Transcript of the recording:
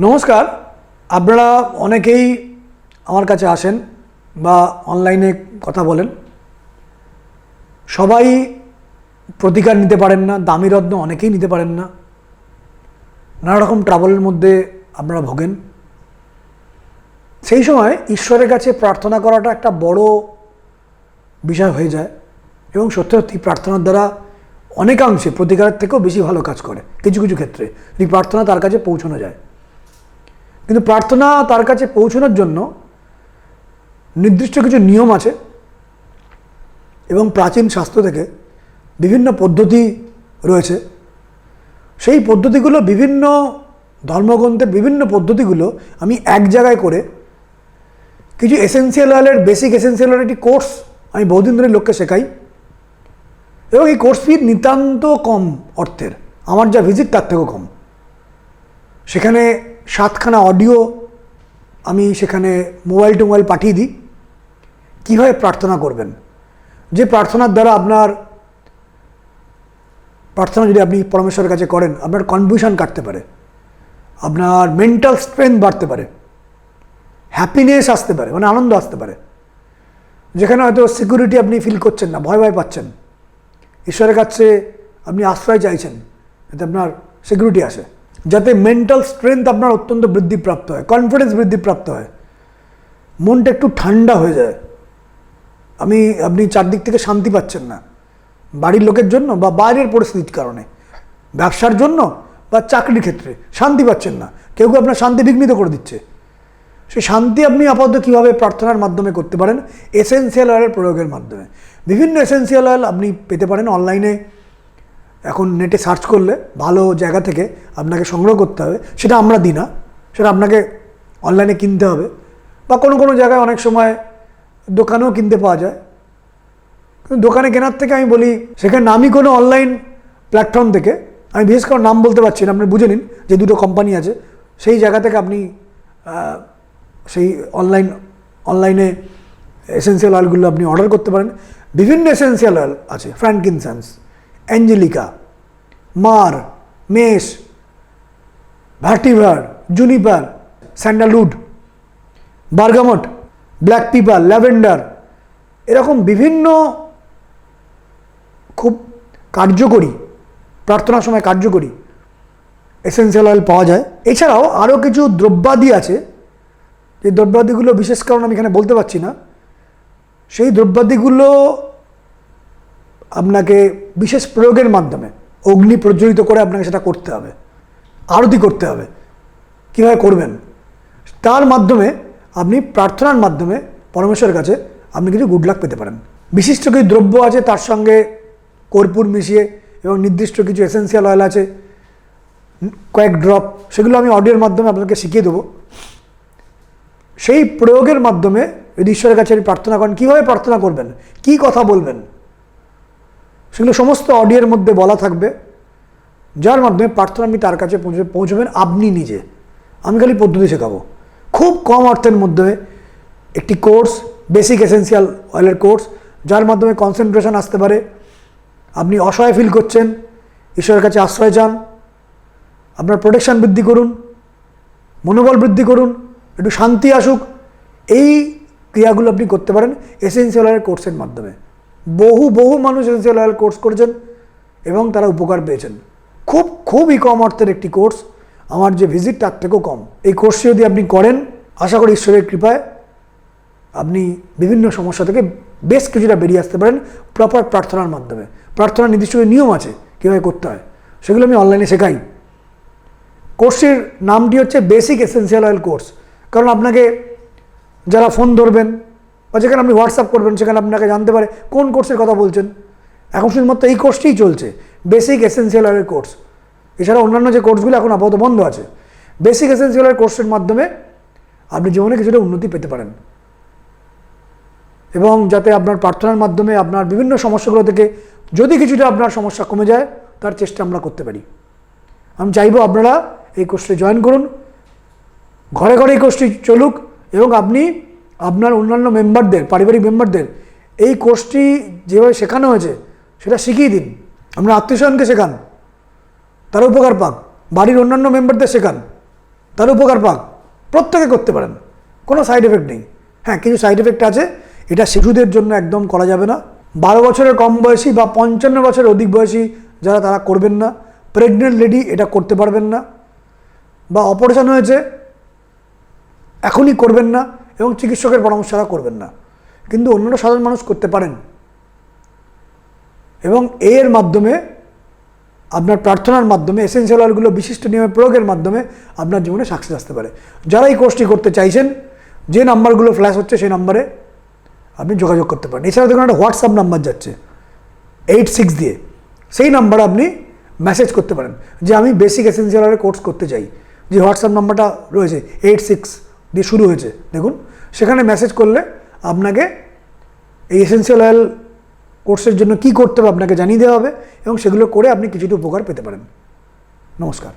নমস্কার। আপনারা অনেকেই আমার কাছে আসেন বা অনলাইনে কথা বলেন। সবাই প্রতিকার নিতে পারেন না, দামি রত্ন অনেকেই নিতে পারেন না। নানা রকম ট্রাভেলের মধ্যে আপনারা ভোগেন। সেই সময় ঈশ্বরের কাছে প্রার্থনা করাটা একটা বড় বিষয় হয়ে যায় এবং সত্যি সত্যি প্রার্থনার দ্বারা অনেকাংশে প্রতিকারের থেকেও বেশি ভালো কাজ করে, কিছু কিছু ক্ষেত্রে। যদি প্রার্থনা তার কাছে পৌঁছানো যায়। কিন্তু প্রার্থনা তার কাছে পৌঁছানোর জন্য নির্দিষ্ট কিছু নিয়ম আছে এবং প্রাচীন শাস্ত্র থেকে বিভিন্ন পদ্ধতি রয়েছে। সেই পদ্ধতিগুলো বিভিন্ন ধর্মগ্রন্থের বিভিন্ন পদ্ধতিগুলো আমি এক জায়গায় করে কিছু এসেন্সিয়াল অয়েলের বেসিক এসেন্সিয়াল অয়েলের একটি কোর্স আমি বহুদিন ধরে লোককে শেখাই। এবং এই কোর্স ফি নিতান্ত কম অর্থের। আমার যা ভিজিট তার থেকেও কম। সেখানে সাতখানা অডিও আমি সেখানে মোবাইল টু মোবাইল পাঠিয়ে দিই। কীভাবে প্রার্থনা করবেন? যে প্রার্থনার দ্বারা আপনার প্রার্থনা যদি আপনি পরমেশ্বরের কাছে করেন, আপনার কনফিউশন কাটতে পারে। আপনার মেন্টাল স্ট্রেংথ বাড়তে পারে। হ্যাপিনেস আসতে পারে মানে আনন্দ আসতে পারে। যেখানে হয়তো সিকিউরিটি আপনি ফিল করছেন না, ভয় ভয় পাচ্ছেন। ঈশ্বরের কাছে আপনি আশ্রয় চাইছেন, যাতে আপনার সিকিউরিটি আসে, যাতে মেন্টাল স্ট্রেংথ আপনার অত্যন্ত বৃদ্ধিপ্রাপ্ত হয় কনফিডেন্স বৃদ্ধিপ্রাপ্ত হয়। মনটা একটু ঠান্ডা হয়ে যায়। আমি, আপনি চারদিক থেকে শান্তি পাচ্ছেন না। বাড়ির লোকের জন্য বা বাইরের পরিস্থিতির কারণে, ব্যবসার জন্য বা চাকরির ক্ষেত্রে শান্তি পাচ্ছেন না। কেউ কেউ আপনার শান্তি বিঘ্নিত করে দিচ্ছে। সেই শান্তি আপনি আপাতত কীভাবে প্রার্থনার মাধ্যমে করতে পারেন? এসেন্সিয়াল অয়েলের প্রয়োগের মাধ্যমে। বিভিন্ন এসেন্সিয়াল অয়েল আপনি পেতে পারেন অনলাইনে এখন নেটে সার্চ করলে ভালো জায়গা থেকে আপনাকে সংগ্রহ করতে হবে। সেটা আমরা দিই না। সেটা আপনাকে অনলাইনে কিনতে হবে। বা কোনো কোনো জায়গায় অনেক সময় দোকানেও কিনতে পাওয়া যায়। কিন্তু দোকানে কেনার থেকে আমি বলি, সেখানে নামই কোনো অনলাইন প্ল্যাটফর্ম থেকে। আমি বিশেষ করে নাম বলতে পারছি না, আপনি বুঝে নিন যে দুটো কোম্পানি আছে। সেই জায়গা থেকে আপনি সেই অনলাইন অনলাইনে এসেন্সিয়াল অয়েলগুলো আপনি অর্ডার করতে পারেন। বিভিন্ন এসেন্সিয়াল অয়েল আছে frankincense angelica myrrh mace vetiver juniper sandalwood bergamot black pepper lavender এরকম বিভিন্ন খুব কার্যকরী, প্রার্থনার সময় কার্যকরী এসেন্সিয়াল অয়েল পাওয়া যায়। এছাড়াও আরও কিছু দ্রব্যাদি আছে যে দ্রব্যাদিগুলো, বিশেষ কারণ আমি এখানে বলতে পারছি না, সেই দ্রব্যাদিগুলো আপনাকে বিশেষ প্রয়োগের মাধ্যমে অগ্নি প্রজ্বলিত করে আপনাকে সেটা করতে হবে, আরতি করতে হবে। কীভাবে করবেন? তার মাধ্যমে আপনি প্রার্থনার মাধ্যমে পরমেশ্বরের কাছে আপনি কিছু গুড লাক পেতে পারেন। বিশিষ্ট কিছু দ্রব্য আছে, তার সঙ্গে কর্পূর মিশিয়ে এবং নির্দিষ্ট কিছু এসেন্সিয়াল অয়েল আছে, কয়েক ড্রপ সেগুলো আমি অডিওর মাধ্যমে আপনাকে শিখিয়ে দেবো। সেই প্রয়োগের মাধ্যমে যদি ঈশ্বরের কাছে প্রার্থনা করেন, কীভাবে প্রার্থনা করবেন? কি কথা বলবেন? সেগুলো সমস্ত অডিওর মধ্যে বলা থাকবে, যার মাধ্যমে প্রার্থনা আপনি তার কাছে পৌঁছে, পৌঁছবেন আপনি নিজে। আমি খালি পদ্ধতি শেখাবো। খুব কম অর্থের মধ্যে একটি কোর্স বেসিক এসেন্সিয়াল অয়েলের কোর্স, যার মাধ্যমে কনসেন্ট্রেশন আসতে পারে। আপনি অসহায় ফিল করছেন, ঈশ্বরের কাছে আশ্রয় চান, আপনার প্রোটেকশন বৃদ্ধি করুন, মনোবল বৃদ্ধি করুন একটু শান্তি আসুক। এই ক্রিয়াগুলো আপনি করতে পারেন এসেন্সিয়াল অয়েল কোর্সের মাধ্যমে। বহু বহু মানুষ এসেন্সিয়াল অয়েল কোর্স করেছেন এবং তারা উপকার পেয়েছেন। খুব, খুবই কম অর্থের একটি কোর্স আমার যে ভিজিট তার থেকেও কম। এই কোর্সটি যদি আপনি করেন, আশা করি ঈশ্বরের কৃপায় আপনি বিভিন্ন সমস্যা থেকে বেশ কিছুটা বেরিয়ে আসতে পারেন প্রপার প্রার্থনার মাধ্যমে। প্রার্থনার নির্দিষ্ট নিয়ম আছে কীভাবে করতে হয়? সেগুলো আমি অনলাইনে শেখাই। কোর্সটির নামটি হচ্ছে বেসিক এসেন্সিয়াল অয়েল কোর্স কারণ আপনাকে যারা ফোন ধরবেন বা যেখানে আপনি হোয়াটসঅ্যাপ করবেন, সেখানে আপনাকে জানতে পারে কোন কোর্সের কথা বলছেন। এখন শুধুমাত্র এই কোর্সটিই চলছে বেসিক এসেন্সিয়াল কোর্স এছাড়া অন্যান্য যে কোর্সগুলো এখন আপাতত বন্ধ আছে বেসিক এসেন্সিয়াল কোর্সের মাধ্যমে আপনি জীবনে কিছুটা উন্নতি পেতে পারেন। এবং যাতে আপনার প্রার্থনার মাধ্যমে আপনার বিভিন্ন সমস্যাগুলো থেকে যদি কিছুটা আপনার সমস্যা কমে যায়, তার চেষ্টা আমরা করতে পারি। আমি চাইব আপনারা এই কোর্সে জয়েন করুন। ঘরে ঘরে এই কোর্সটি চলুক এবং আপনি আপনার অন্যান্য মেম্বারদের, পারিবারিক মেম্বারদের এই কোর্সটি যেভাবে শেখানো হয়েছে, সেটা শিখিয়ে দিন। আপনার আত্মীয়স্বজনকে শেখান। তারা উপকার পাক। বাড়ির অন্যান্য মেম্বারদের শেখান। তার উপকার পাক। প্রত্যেকে করতে পারেন। কোনো সাইড এফেক্ট নেই। হ্যাঁ কিছু সাইড এফেক্ট আছে। এটা শিশুদের জন্য একদম করা যাবে না। বারো বছরের কম বয়সী বা পঞ্চান্ন বছরের অধিক বয়সী যারা, তারা করবেন না। প্রেগনেন্ট লেডি এটা করতে পারবেন না। বা অপারেশন হয়েছে এখনই করবেন না এবং চিকিৎসকের পরামর্শ ছাড়া করবেন না। কিন্তু অন্যান্য সাধারণ মানুষ করতে পারেন। এবং এর মাধ্যমে আপনার প্রার্থনার মাধ্যমে এসেন্সিয়াল অয়েলগুলো বিশিষ্ট নিয়মে প্রয়োগের মাধ্যমে আপনার জীবনে সাকসেস আসতে পারে। যারা এই কোর্সটি করতে চাইছেন, যে নাম্বারগুলো ফ্ল্যাশ হচ্ছে সেই নাম্বারে আপনি যোগাযোগ করতে পারেন। এছাড়া দেখুন একটা হোয়াটসঅ্যাপ নাম্বার যাচ্ছে এইট সিক্স দিয়ে। সেই নাম্বারে আপনি মেসেজ করতে পারেন যে, আমি বেসিক এসেন্সিয়াল অয়েলের কোর্স করতে চাই। যে হোয়াটসঅ্যাপ নাম্বারটা রয়েছে এইট সিক্স দিয়ে শুরু হয়েছে। দেখুন, সেখানে মেসেজ করলে আপনাকে এই এসেন্সিয়াল অয়েল কোর্সের জন্য কি করতে হবে আপনাকে জানিয়ে দেওয়া হবে এবং সেগুলো করে আপনি কিছুটা উপকার পেতে পারেন। নমস্কার।